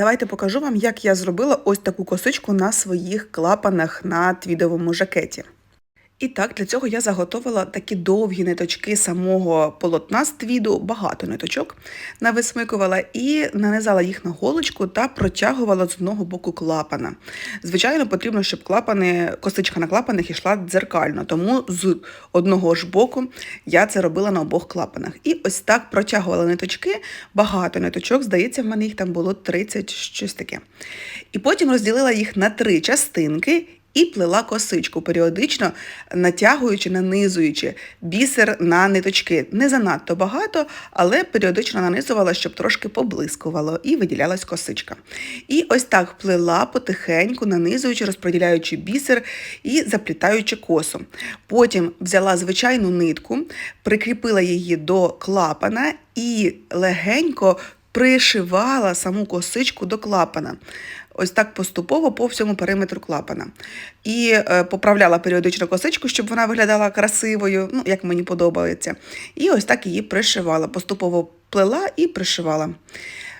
Давайте покажу вам, як я зробила ось таку косичку на своїх клапанах на твідовому жакеті. І так, для цього я заготовила такі довгі ниточки самого полотна з твіду, багато ниточок, нависмикувала і нанизала їх на голочку та протягувала з одного боку клапана. Звичайно, потрібно, щоб клапани, косичка на клапанах йшла дзеркально, тому з одного ж боку я це робила на обох клапанах. І ось так протягувала ниточки, багато ниточок, здається, в мене їх там було 30 щось таке. І потім розділила їх на три частинки. І плела косичку, періодично натягуючи, нанизуючи бісер на ниточки. Не занадто багато, але періодично нанизувала, щоб трошки поблискувало, і виділялась косичка. І ось так плела потихеньку, нанизуючи, розподіляючи бісер і заплітаючи косу. Потім взяла звичайну нитку, прикріпила її до клапана і легенько пришивала саму косичку до клапана. Ось так поступово по всьому периметру клапана. І е, поправляла періодично косичку, щоб вона виглядала красивою, ну, як мені подобається. І ось так її пришивала. Поступово плела і пришивала.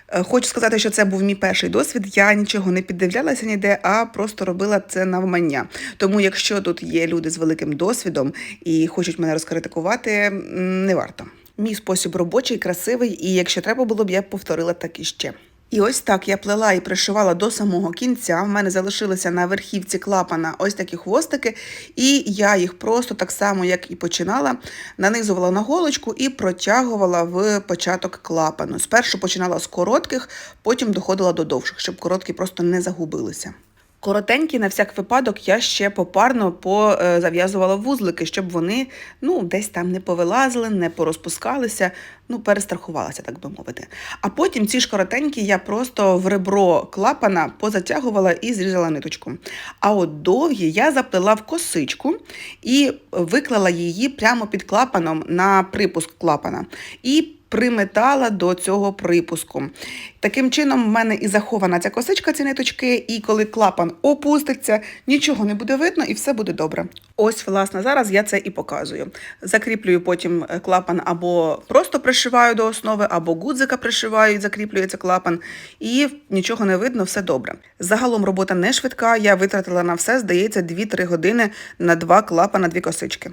Е, Хочу сказати, що це був мій перший досвід. Я нічого не піддивлялася ніде, а просто робила це навмання. Тому, якщо тут є люди з великим досвідом і хочуть мене розкритикувати, не варто. Мій спосіб робочий, красивий, і якщо треба було б, я б повторила так і ще. І ось так я плела і пришивала до самого кінця. В мене залишилися на верхівці клапана ось такі хвостики, і я їх просто так само, як і починала, нанизувала на голочку і протягувала в початок клапану. Спершу починала з коротких, потім доходила до довших, щоб короткі просто не загубилися. Коротенькі, на всяк випадок, я ще попарно позав'язувала вузлики, щоб вони ну, десь там не повилазили, не порозпускалися, ну, перестрахувалася, так би мовити. А потім ці ж коротенькі я просто в ребро клапана позатягувала і зрізала ниточку. А от довгі я заплела в косичку і виклала її прямо під клапаном на припуск клапана. І приметала до цього припуску. Таким чином, в мене і захована ця косичка, ці ниточки, і коли клапан опуститься, нічого не буде видно і все буде добре. Ось, власне, зараз я це і показую. Закріплюю потім е, клапан або просто пришиваю до основи, або гудзика пришиваю і закріплюється клапан, і нічого не видно, все добре. Загалом робота не швидка, я витратила на все, здається, 2-3 години на два клапана, дві косички.